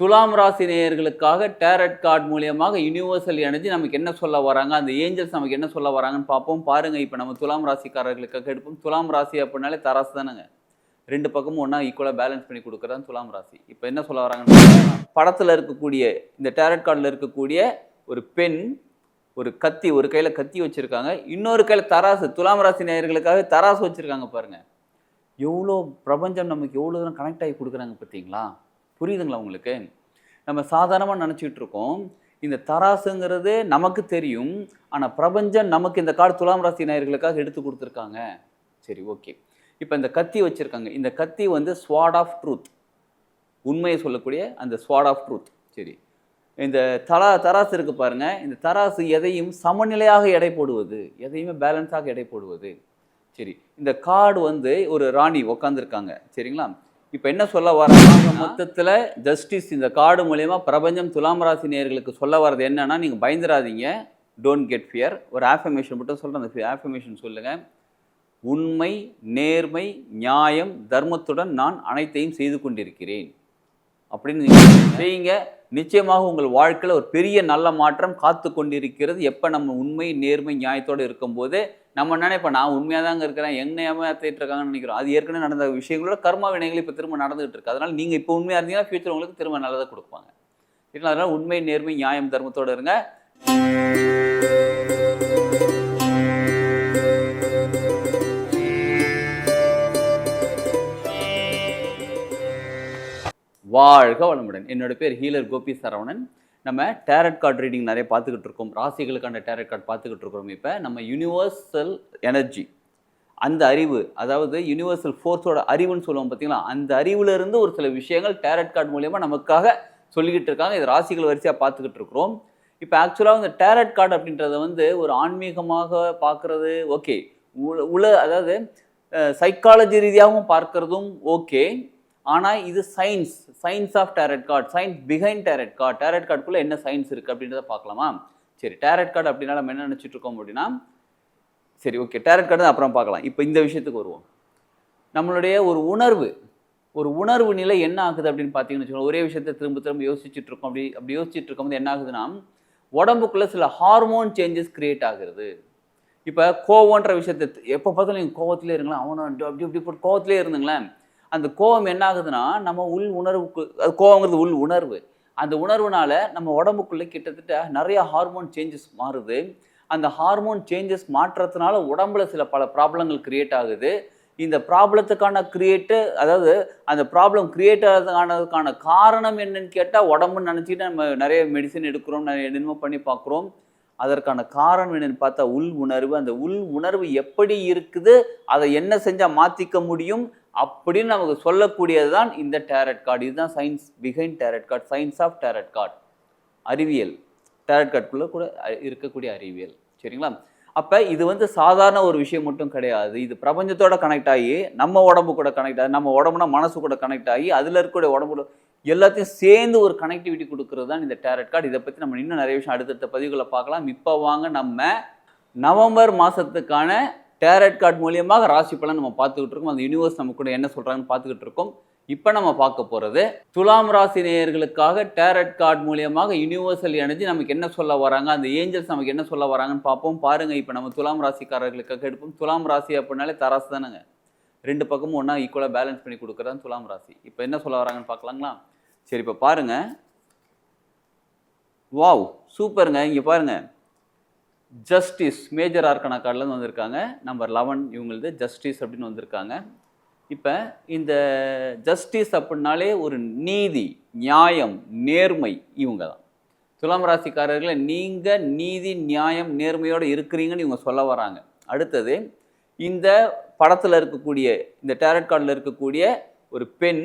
துலாம் ராசி நேயர்களுக்காக டேரட் கார்டு மூலியமாக யுனிவர்சல் எனர்ஜி நமக்கு என்ன சொல்ல வராங்க? அந்த ஏஞ்சல்ஸ் நமக்கு என்ன சொல்ல வராங்கன்னு பார்ப்போம். பாருங்க இப்போ நம்ம துலாம் ராசிக்காரர்களுக்காக எடுப்போம். துலாம் ராசி அப்படின்னாலே தராசு தானேங்க. ரெண்டு பக்கமும் ஒன்றா ஈக்குவலாக பேலன்ஸ் பண்ணி கொடுக்குறது துலாம் ராசி. இப்போ என்ன சொல்ல வராங்கன்னு படத்தில் இருக்கக்கூடிய இந்த டேரட் கார்டில் இருக்கக்கூடிய ஒரு பெண் ஒரு கத்தி ஒரு கையில் கத்தி வச்சுருக்காங்க. இன்னொரு கையில் தராசு. துலாம் ராசி நேயர்களுக்காக தராசு வச்சுருக்காங்க பாருங்கள் எவ்வளோ பிரபஞ்சம் நமக்கு எவ்வளோ தூரம் கனெக்ட் ஆகி கொடுக்குறாங்க பார்த்தீங்களா? புரியுதுங்களா உங்களுக்கு? நம்ம சாதாரணமாக நினச்சிட்டு இருக்கோம் இந்த தராசுங்கிறது நமக்கு தெரியும் ஆனால் பிரபஞ்சம் நமக்கு இந்த காடு துலாம் ராசி நேயர்களுக்காக எடுத்து கொடுத்துருக்காங்க. சரி ஓகே. இப்போ இந்த கத்தி வச்சுருக்காங்க. இந்த கத்தி வந்து ஸ்வாட் ஆஃப் ட்ரூத் உண்மையை சொல்லக்கூடிய அந்த ஸ்வாட் ஆஃப் ட்ரூத் சரி. இந்த தலா தராசு இருக்கு பாருங்க. இந்த தராசு எதையும் சமநிலையாக எடை போடுவது எதையுமே பேலன்ஸாக எடை போடுவது. சரி. இந்த கார்டு வந்து ஒரு ராணி உக்காந்துருக்காங்க. சரிங்களா? இப்போ என்ன சொல்ல வராங்க மொத்தத்தில் ஜஸ்டிஸ் இந்த கார்டு மூலயமா பிரபஞ்சம் துலாம் ராசி நேயர்களுக்கு சொல்ல வர்றது என்னன்னா நீங்கள் பயந்துராதீங்க. டோன்ட் கெட் ஃபியர் ஒரு ஆஃபர்மேஷன் மட்டும் சொல்கிறேன் அந்த ஆஃபர்மேஷன் சொல்லுங்கள் உண்மை நேர்மை நியாயம் தர்மத்துடன் நான் அனைத்தையும் செய்து கொண்டிருக்கிறேன். அப்படின்னு நீங்கள் செய்யுங்க நிச்சயமாக உங்கள் வாழ்க்கையில் ஒரு பெரிய நல்ல மாற்றம் காத்து கொண்டிருக்கிறது. எப்போ நம்ம உண்மை நேர்மை நியாயத்தோடு இருக்கும்போது நம்ம நினைப்போம் நான் உண்மையாக தாங்க இருக்கிறேன். என்ன ஏமாத்திட்டு இருக்காங்கன்னு நினைக்கிறோம். அது ஏற்கனவே நடந்த விஷயங்களோட கர்மா வினைகள் இப்போ திரும்ப நடந்துகிட்டு இருக்கு. அதனால் நீங்கள் இப்போ உண்மையாக இருந்தீங்கன்னா ஃபியூச்சர் உங்களுக்கு திரும்ப நல்லதை கொடுப்பாங்க. இல்லை அதனால் உண்மை நேர்மை நியாயம் தர்மத்தோடு இருங்க. வாழ்க வளமுடன். என்னோட பேர் ஹீலர் கோபி சரவணன். நம்ம டேரட் கார்டு ரீடிங் நிறைய பார்த்துக்கிட்டு இருக்கோம். ராசிகளுக்கான டேரட் கார்டு பார்த்துக்கிட்டு இருக்கிறோம் இப்போ. நம்ம யுனிவர்சல் எனர்ஜி அந்த அறிவு அதாவது யுனிவர்சல் ஃபோர்ஸோட அறிவுன்னு சொல்லுவோம் பார்த்தீங்களா அந்த அறிவுலேருந்து ஒரு சில விஷயங்கள் டேரட் கார்டு மூலயமா நமக்காக சொல்லிக்கிட்டு இருக்காங்க. இது ராசிகள் வரிசையாக பார்த்துக்கிட்டு இருக்கிறோம். இப்போ ஆக்சுவலாக இந்த டேரட் கார்டு அப்படின்றத வந்து ஒரு ஆன்மீகமாக பார்க்குறது ஓகே உல அதாவது சைக்காலஜி ரீதியாகவும் பார்க்குறதும் ஓகே ஆனால் இது science science of tarot card science behind tarot card tarot கார்டுக்குள்ளே என்ன சயின்ஸ் இருக்குது அப்படின்றத பார்க்கலாமா? சரி டேரட் கார்டு அப்படின்னா நம்ம என்ன நினச்சிட்டு இருக்கோம் அப்படின்னா சரி ஓகே டேரட் கார்டு அப்புறம் பார்க்கலாம். இப்போ இந்த விஷயத்துக்கு வருவோம். நம்மளுடைய ஒரு உணர்வு ஒரு உணர்வு நிலை என்ன ஆகுது அப்படின்னு பார்த்தீங்கன்னு வச்சுக்கோங்க. ஒரே விஷயத்தை திரும்ப திரும்ப யோசிச்சுட்டு இருக்கோம். அப்படி அப்படி யோசிச்சுட்டு இருக்கும்போது என்ன ஆகுதுன்னா உடம்புக்குள்ளே சில ஹார்மோன் சேஞ்சஸ் கிரியேட் ஆகுறது. இப்போ கோவன்ற விஷயத்தை எப்போ பார்த்தாலும் நீங்கள் கோவத்திலே இருங்களேன். அவனை அப்படி இப்படி போட்டு கோவத்திலே இருந்துங்களேன். அந்த கோபம் என்ன ஆகுதுன்னா நம்ம உள் உணர்வுக்கு அது கோவங்கிறது உள் உணர்வு. அந்த உணர்வுனால நம்ம உடம்புக்குள்ளே கிட்டத்தட்ட நிறைய ஹார்மோன் சேஞ்சஸ் மாறுது. அந்த ஹார்மோன் சேஞ்சஸ் மாற்றத்தினால உடம்புல சில பல ப்ராப்ளங்கள் கிரியேட் ஆகுது. இந்த ப்ராப்ளத்துக்கான கிரியேட்டு அதாவது அந்த ப்ராப்ளம் கிரியேட் ஆகிறதுக்கானதுக்கான காரணம் என்னன்னு கேட்டால் உடம்புன்னு நினச்சிட்டு நம்ம நிறைய மெடிசன் எடுக்கிறோம் நிறைய என்னமோ பண்ணி பார்க்குறோம். அதற்கான காரணம் என்னென்னு பார்த்தா உள் உணர்வு. அந்த உள் உணர்வு எப்படி இருக்குது அதை என்ன செஞ்சால் மாற்றிக்க முடியும் அப்படின்னு நமக்கு சொல்லக்கூடியது தான் இந்த டேரட் கார்டு இதுதான் science behind tarot card science of tarot card அறிவியல். டேரட் கார்டுக்குள்ளே கூட இருக்கக்கூடிய அறிவியல். சரிங்களா? அப்போ இது வந்து சாதாரண ஒரு விஷயம் மட்டும் கிடையாது. இது பிரபஞ்சத்தோட கனெக்ட் ஆகி நம்ம உடம்பு கூட கனெக்ட் ஆகி நம்ம உடம்புனா மனசு கூட கனெக்ட் ஆகி அதில் இருக்கக்கூடிய உடம்புல எல்லாத்தையும் சேர்ந்து ஒரு கனெக்டிவிட்டி கொடுக்கறது தான் இந்த டேரட் கார்டு இதை பற்றி நம்ம இன்னும் நிறைய விஷயம் அடுத்தடுத்த பதிவுகளை பார்க்கலாம். இப்போ வாங்க நம்ம நவம்பர் மாதத்துக்கான டேரட் கார்டு மூலியமாக ராசி பலன் நம்ம பார்த்துக்கிட்டு இருக்கோம். அந்த யூனிவர்ஸ் நம்ம கூட என்ன சொல்கிறாங்கன்னு பார்த்துக்கிட்டு இருக்கோம். இப்போ நம்ம பார்க்க போகிறது துலாம் ராசி நேயர்களுக்காக டேரட் கார்டு மூலியமாக யுனிவர்சல் எனர்ஜி நமக்கு என்ன சொல்ல வராங்க? அந்த ஏஞ்சல்ஸ் நமக்கு என்ன சொல்ல வராங்கன்னு பார்ப்போம். பாருங்கள் இப்போ நம்ம துலாம் ராசிக்காரர்களுக்காக எடுப்போம். துலாம் ராசி அப்படின்னாலே தராசு தானேங்க. ரெண்டு பக்கமும் ஒன்றா ஈக்குவலாக பேலன்ஸ் பண்ணி கொடுக்குறது துலாம் ராசி. இப்போ என்ன சொல்ல வராங்கன்னு பார்க்கலாங்களா? சரி இப்போ பாருங்க. வாவ் சூப்பருங்க இங்கே பாருங்கள் ஜஸ்டிஸ் மேஜர் ஆர்கனா கார்டிலேருந்து வந்திருக்காங்க. நம்பர் லெவன் இவங்களது ஜஸ்டிஸ் அப்படின்னு வந்திருக்காங்க. இப்போ இந்த ஜஸ்டிஸ் அப்படின்னாலே ஒரு நீதி நியாயம் நேர்மை இவங்க தான் துலாம் ராசிக்காரர்களை நீங்கள் நீதி நியாயம் நேர்மையோடு இருக்கிறீங்கன்னு இவங்க சொல்ல வராங்க. அடுத்தது இந்த படத்தில் இருக்கக்கூடிய இந்த டேரட் கார்டில் இருக்கக்கூடிய ஒரு பெண்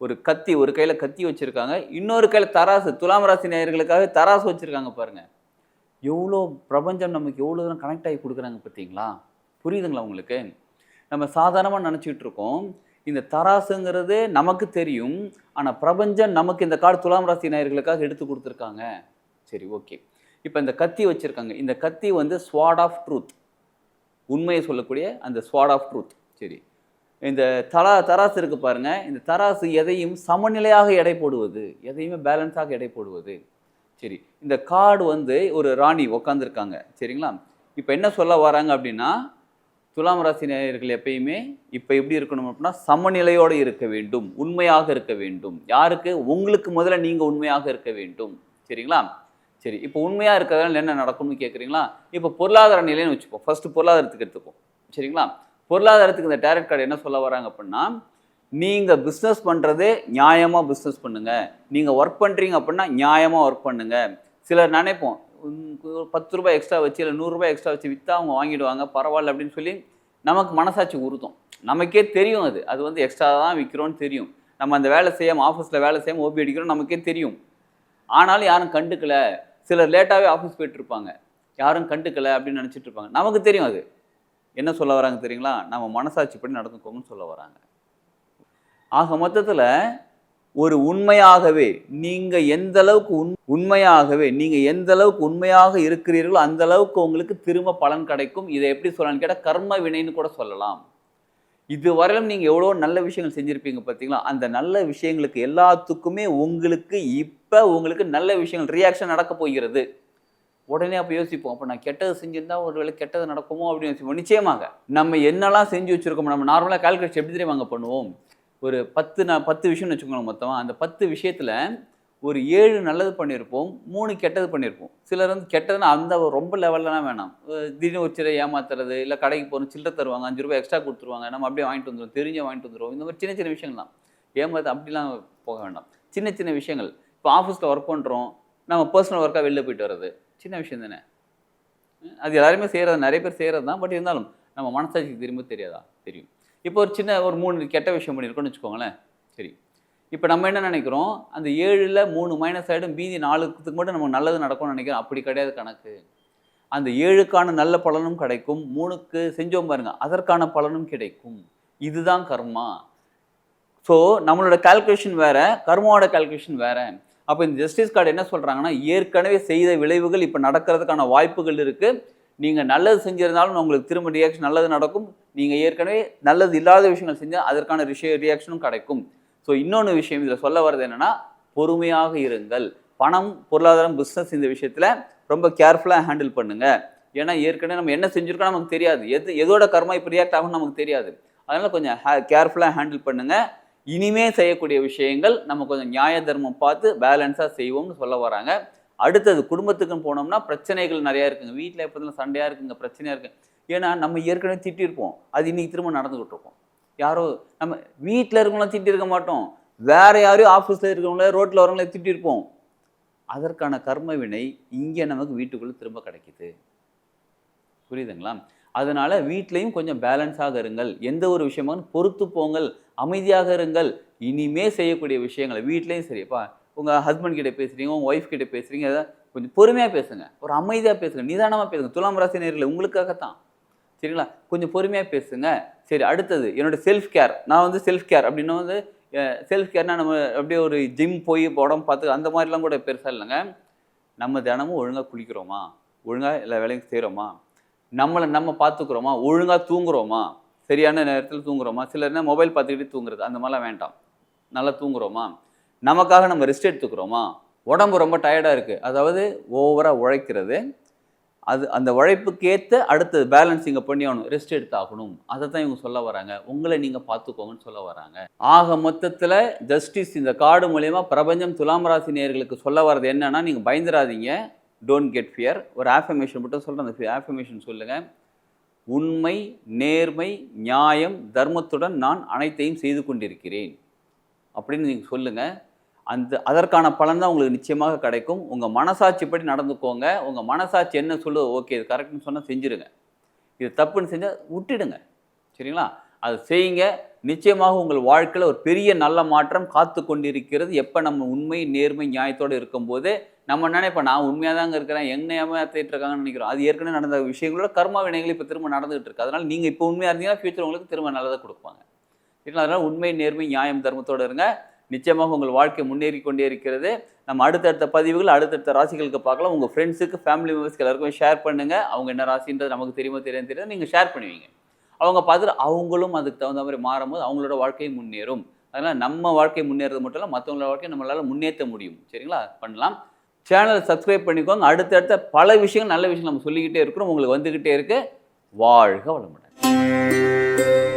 ஒரு கத்தி ஒரு கையில் கத்தி வச்சுருக்காங்க. இன்னொரு கையில் தராசு துலாம் ராசி நேயர்களுக்காக தராசு வச்சுருக்காங்க பாருங்கள் எவ்வளோ பிரபஞ்சம் நமக்கு எவ்வளோ தூரம் கனெக்ட் ஆகி கொடுக்குறாங்க பார்த்தீங்களா? புரியுதுங்களா உங்களுக்கு? நம்ம சாதாரணமாக நினச்சிட்டு இருக்கோம் இந்த தராசுங்கிறது நமக்கு தெரியும் ஆனால் பிரபஞ்சம் நமக்கு இந்த காடு துலாம் ராசி நேயர்களுக்காக எடுத்து கொடுத்துருக்காங்க. சரி ஓகே. இப்போ இந்த கத்தி வச்சுருக்காங்க. இந்த கத்தி வந்து ஸ்வாட் ஆஃப் ட்ரூத் உண்மையை சொல்லக்கூடிய அந்த ஸ்வாட் ஆஃப் ட்ரூத் சரி. இந்த தலா தராசு இருக்குது பாருங்க. இந்த தராசு எதையும் சமநிலையாக எடை போடுவது எதையுமே பேலன்ஸாக எடை போடுவது. சரி இந்த கார்டு வந்து ஒரு ராணி உக்காந்துருக்காங்க சரிங்களா? இப்போ என்ன சொல்ல வராங்க அப்படின்னா துலாம் ராசி நேயர்கள் எப்பயுமே இப்போ எப்படி இருக்கணும் அப்படின்னா சமநிலையோடு இருக்க வேண்டும் உண்மையாக இருக்க வேண்டும். யாருக்கு? உங்களுக்கு முதல்ல நீங்கள் உண்மையாக இருக்க வேண்டும் சரிங்களா? சரி இப்போ உண்மையாக இருக்கிறதால என்ன நடக்கும்னு கேட்குறீங்களா இப்போ பொருளாதார நிலைன்னு வச்சுப்போம் ஃபஸ்ட்டு பொருளாதாரத்துக்கு எடுத்துப்போம் சரிங்களா? பொருளாதாரத்துக்கு இந்த டேரக்ட் கார்டு என்ன சொல்ல வராங்க அப்படின்னா நீங்கள் பிஸ்னஸ் பண்ணுறதே நியாயமாக பிஸ்னஸ் பண்ணுங்கள் நீங்கள் ஒர்க் பண்ணுறீங்க அப்படின்னா நியாயமாக ஒர்க் பண்ணுங்கள் சிலர் நினைப்போம் பத்து ரூபாய் எக்ஸ்ட்ரா வச்சு இல்லை நூறுரூபாய் எக்ஸ்ட்ரா வச்சு விற்றா அவங்க வாங்கிடுவாங்க பரவாயில்ல அப்படின்னு சொல்லி நமக்கு மனசாட்சி உறுத்தும். நமக்கே தெரியும் அது. அது வந்து எக்ஸ்ட்ரா தான் விற்கிறோன்னு தெரியும். நம்ம அந்த வேலை செய்யாமல் ஆஃபீஸில் வேலை செய்யாமல் ஓபி அடிக்கிறோம் நமக்கே தெரியும். ஆனாலும் யாரும் கண்டுக்கல. சிலர் லேட்டாகவே ஆஃபீஸ் போயிட்டு இருப்பாங்க. யாரும் கண்டுக்கலை அப்படின்னு நினச்சிட்டு இருப்பாங்க. நமக்கு தெரியும் அது. என்ன சொல்ல வராங்க தெரியுங்களா? நம்ம மனசாட்சிப்படி நடந்துக்கோங்கன்னு சொல்ல வராங்க. ஆக மொத்தத்தில் ஒரு உண்மையாகவே நீங்கள் எந்த அளவுக்கு உண் உண்மையாகவே நீங்கள் எந்த அளவுக்கு உண்மையாக இருக்கிறீர்களோ அந்த அளவுக்கு உங்களுக்கு திரும்ப பலன் கிடைக்கும். இதை எப்படி சொல்லலாம்னு கேட்டால் கர்ம வினைன்னு கூட சொல்லலாம். இதுவரையிலும் நீங்கள் எவ்வளோ நல்ல விஷயங்கள் செஞ்சுருப்பீங்க பார்த்தீங்களா அந்த நல்ல விஷயங்களுக்கு எல்லாத்துக்குமே உங்களுக்கு இப்போ உங்களுக்கு நல்ல விஷயங்கள் ரியாக்ஷன் நடக்க போகிறது. உடனே அப்போ யோசிப்போம். அப்போ நான் கெட்டது செஞ்சிருந்தா ஒரு வேளை கெட்டது நடக்குமோ அப்படின்னு யோசிப்போம். நிச்சயமாக நம்ம என்னெல்லாம் செஞ்சு வச்சுருக்கோம் நம்ம நார்மலாக கால்குலேஷன் எப்படி தெரியுமாங்க பண்ணுவோம்? ஒரு பத்து நான் பத்து விஷயம்னு வச்சுக்கோங்க மொத்தமாக அந்த பத்து விஷயத்தில் ஒரு ஏழு நல்லது பண்ணியிருப்போம் மூணு கெட்டது பண்ணியிருப்போம் சிலர் வந்து கெட்டதுன்னா அந்த ரொம்ப லெவல்லலாம் வேணாம். திடீர்னு ஒரு சில ஏமாத்துறது இல்லை கடைக்கு போகணும் சில்லற தருவாங்க அஞ்சு ரூபாய் எக்ஸ்ட்ரா கொடுத்துருவாங்க நம்ம அப்படியே வாங்கிட்டு வந்துடுவோம் தெரிஞ்ச வாங்கிட்டு வந்துடுவோம் இந்த மாதிரி சின்ன சின்ன விஷயங்கள் தான் ஏமாத்து அப்படிலாம் போக வேண்டாம். சின்ன சின்ன விஷயங்கள். இப்போ ஆஃபீஸில் ஒர்க் பண்ணுறோம் நம்ம பர்சனல் ஒர்க்காக வெளில போயிட்டு வர்றது. சின்ன விஷயம் தானே? அது எல்லாருமே செய்கிறது நிறைய பேர் செய்கிறது தான். பட் இருந்தாலும் நம்ம மனசாட்சிக்கு திரும்ப தெரியாதா? தெரியும். இப்போ ஒரு சின்ன ஒரு மூணு கெட்ட விஷயம் பண்ணியிருக்கோன்னு வச்சுக்கோங்களேன். சரி. இப்போ நம்ம என்ன நினைக்கிறோம்? அந்த ஏழில் மூணு மைனஸ் ஆகிடும் மீதி நாலுக்கு மட்டும் நமக்கு நல்லது நடக்கும்னு நினைக்கிறோம். அப்படி கிடையாது கணக்கு. அந்த ஏழுக்கான நல்ல பலனும் கிடைக்கும். மூணுக்கு செஞ்சோம் பாருங்க அதற்கான பலனும் கிடைக்கும். இதுதான் கர்மா. ஸோ நம்மளோட கால்குலேஷன் வேறு கர்மாவோட கால்குலேஷன் வேறு. அப்போ இந்த ஜஸ்டிஸ் கார்டு என்ன சொல்கிறாங்கன்னா ஏற்கனவே செய்த விளைவுகள் இப்போ நடக்கிறதுக்கான வாய்ப்புகள் இருக்குது நீங்கள் நல்லது செஞ்சிருந்தாலும் உங்களுக்கு திரும்ப ரியாக்ஷன் நல்லது நடக்கும். நீங்கள் ஏற்கனவே நல்லது இல்லாத விஷயங்கள் செஞ்சால் அதற்கான ரிஷய ரியாக்ஷனும் கிடைக்கும். ஸோ இன்னொன்று விஷயம் இதில் சொல்ல வர்றது என்னென்னா பொறுமையாக இருங்கள். பணம் பொருளாதாரம் பிஸ்னஸ் இந்த விஷயத்தில் ரொம்ப கேர்ஃபுல்லாக ஹேண்டில் பண்ணுங்கள் ஏன்னா ஏற்கனவே நம்ம என்ன செஞ்சுருக்கோம் நமக்கு தெரியாது. எது எதோட கர்மா இப்போ ரியாக்ட் ஆகும் நமக்கு தெரியாது. அதனால் கொஞ்சம் கேர்ஃபுல்லாக ஹேண்டில் பண்ணுங்கள் இனிமே செய்யக்கூடிய விஷயங்கள் நம்ம கொஞ்சம் நியாய தர்மம் பார்த்து பேலன்ஸாக செய்வோம்னு சொல்ல வராங்க. அடுத்தது குடும்பத்துக்குன்னு போனோம்னா பிரச்சனைகள் நிறையா இருக்குங்க. வீட்டில் எப்போதும் சண்டையாக இருக்குங்க பிரச்சனையாக இருக்குது ஏன்னா நம்ம ஏற்கனவே திட்டிருப்போம். அது இன்னைக்கு திரும்ப நடந்துக்கிட்டு இருக்கோம் யாரோ நம்ம வீட்டில் இருக்கவங்களாம் திட்டிருக்க மாட்டோம். வேறு யாரையும் ஆஃபீஸில் இருக்கிறவங்களே ரோட்டில் வரவங்கள திட்டிருப்போம். அதற்கான கர்ம வினை இங்கே நமக்கு வீட்டுக்குள்ளே திரும்ப கிடைக்குது. புரியுதுங்களா? அதனால் வீட்லேயும் கொஞ்சம் பேலன்ஸாக இருங்கள். எந்த ஒரு விஷயமாக பொறுத்து போங்கள். அமைதியாக இருங்கள். இனிமே செய்யக்கூடிய விஷயங்களை வீட்லேயும் சரிப்பா உங்கள் ஹஸ்பண்ட் கிட்டே பேசுகிறீங்க உங்கள் ஒய்ஃப் கிட்ட பேசுகிறீங்க ஏதாவது கொஞ்சம் பொறுமையாக பேசுங்க. ஒரு அமைதியாக பேசுங்க நிதானமாக பேசுங்க. துலாம் ராசி நேரில் உங்களுக்காகத்தான். சரிங்களா? கொஞ்சம் பொறுமையாக பேசுங்க. சரி அடுத்தது என்னோட செல்ஃப் கேர் நான் வந்து செல்ஃப் கேர் அப்படின்னா வந்து செல்ஃப் கேர்னா நம்ம அப்படியே ஒரு ஜிம் போய் உடம்பு பார்த்து அந்த மாதிரிலாம் கூட பெருசாக இல்லைங்க. நம்ம தினமும் ஒழுங்காக குளிக்கிறோமா? ஒழுங்காக எல்லா வேலையும் செய்கிறோமா நம்மளை நம்ம பார்த்துக்குறோமா? ஒழுங்காக தூங்குறோமா? சரியான நேரத்தில் தூங்குறோமா? சிலர் மொபைல் பார்த்துக்கிட்டு தூங்குறது அந்த மாதிரிலாம் வேண்டாம். நல்லா தூங்குறோமா? நமக்காக நம்ம ரெஸ்ட் எடுத்துக்கிறோமா? உடம்பு ரொம்ப டயர்டாக இருக்குது அதாவது ஓவராக உழைக்கிறது. அது அந்த உழைப்புக்கேற்ற அடுத்தது பேலன்சிங்கை பண்ணி ஆகணும் ரெஸ்ட் எடுத்தாகணும். அதை தான் இவங்க சொல்ல வராங்க. உங்களை நீங்கள் பார்த்துக்கோங்கன்னு சொல்ல வராங்க. ஆக மொத்தத்தில் ஜஸ்டிஸ் இந்த கார்டு மூலயமா பிரபஞ்சம் துலாம் ராசி நேர்களுக்கு சொல்ல வர்றது என்னன்னா நீங்கள் பயந்துராதீங்க. டோன்ட் கெட் ஃபியர் ஒரு ஆஃபர்மேஷன் மட்டும் சொல்கிறேன் அந்த ஆஃபர்மேஷன் சொல்லுங்கள் உண்மை நேர்மை நியாயம் தர்மத்துடன் நான் அனைத்தையும் செய்து கொண்டிருக்கிறேன். அப்படின்னு நீங்கள் சொல்லுங்கள் அந்த அதற்கான பலன் தான் உங்களுக்கு நிச்சயமாக கிடைக்கும். உங்கள் மனசாட்சிப்படி நடந்துக்கோங்க. உங்கள் மனசாட்சி என்ன சொல்லுது ஓகே இது கரெக்ட்னு சொன்னால் செஞ்சுருங்க. இது தப்புன்னு செஞ்சால் விட்டுடுங்க. சரிங்களா? அது செய்யுங்க. நிச்சயமாக உங்கள் வாழ்க்கையில் ஒரு பெரிய நல்ல மாற்றம் காத்து கொண்டிருக்கிறது. எப்போ நம்ம உண்மை நேர்மை நியாயத்தோடு இருக்கும்போது நம்ம நினைப்போம்? நான் உண்மையாக தாங்க இருக்கிறேன். என்ன ஏமாத்திட்டு இருக்காங்கன்னு நினைக்கிறோம். அது ஏற்கனவே நடந்த விஷயங்களோட கர்ம வினைகள் இப்போ திரும்ப நடந்துகிட்டு இருக்கு. அதனால் நீங்கள் இப்போ உண்மையாக இருந்தீங்கன்னா ஃபியூச்சர் உங்களுக்கு திரும்ப நல்லதாக கொடுப்பாங்க. சரிங்களா? அதனால் உண்மை நேர்மை நியாயம் தர்மத்தோடு இருங்க. நிச்சயமாக உங்கள் வாழ்க்கை முன்னேறி கொண்டே இருக்கிறது. நம்ம அடுத்தடுத்த பதிவுகள் அடுத்தடுத்த ராசிகளுக்கு பார்க்கலாம். உங்கள் ஃப்ரெண்ட்ஸுக்கு ஃபேமிலி மெம்பர்ஸ்க்கு எல்லாருக்கும் ஷேர் பண்ணுங்கள் அவங்க என்ன ராசின்றது நமக்கு தெரியுமோ தெரியும் தெரியாது நீங்கள் ஷேர் பண்ணுவீங்க. அவங்க பார்த்துட்டு அவங்களும் அதுக்கு தகுந்த மாதிரி மாறும்போது அவங்களோட வாழ்க்கையும் முன்னேறும். அதனால் நம்ம வாழ்க்கை முன்னேறது மட்டும் இல்லை மற்றவங்களோட வாழ்க்கையை நம்மளால் முன்னேற்ற முடியும். சரிங்களா? பண்ணலாம். சேனலை சப்ஸ்கிரைப் பண்ணிக்கோங்க. அடுத்தடுத்த பல விஷயங்கள் நல்ல விஷயம் நம்ம சொல்லிக்கிட்டே இருக்கிறோம். உங்களுக்கு வந்துக்கிட்டே இருக்கு. வாழ்க வளமுடன்.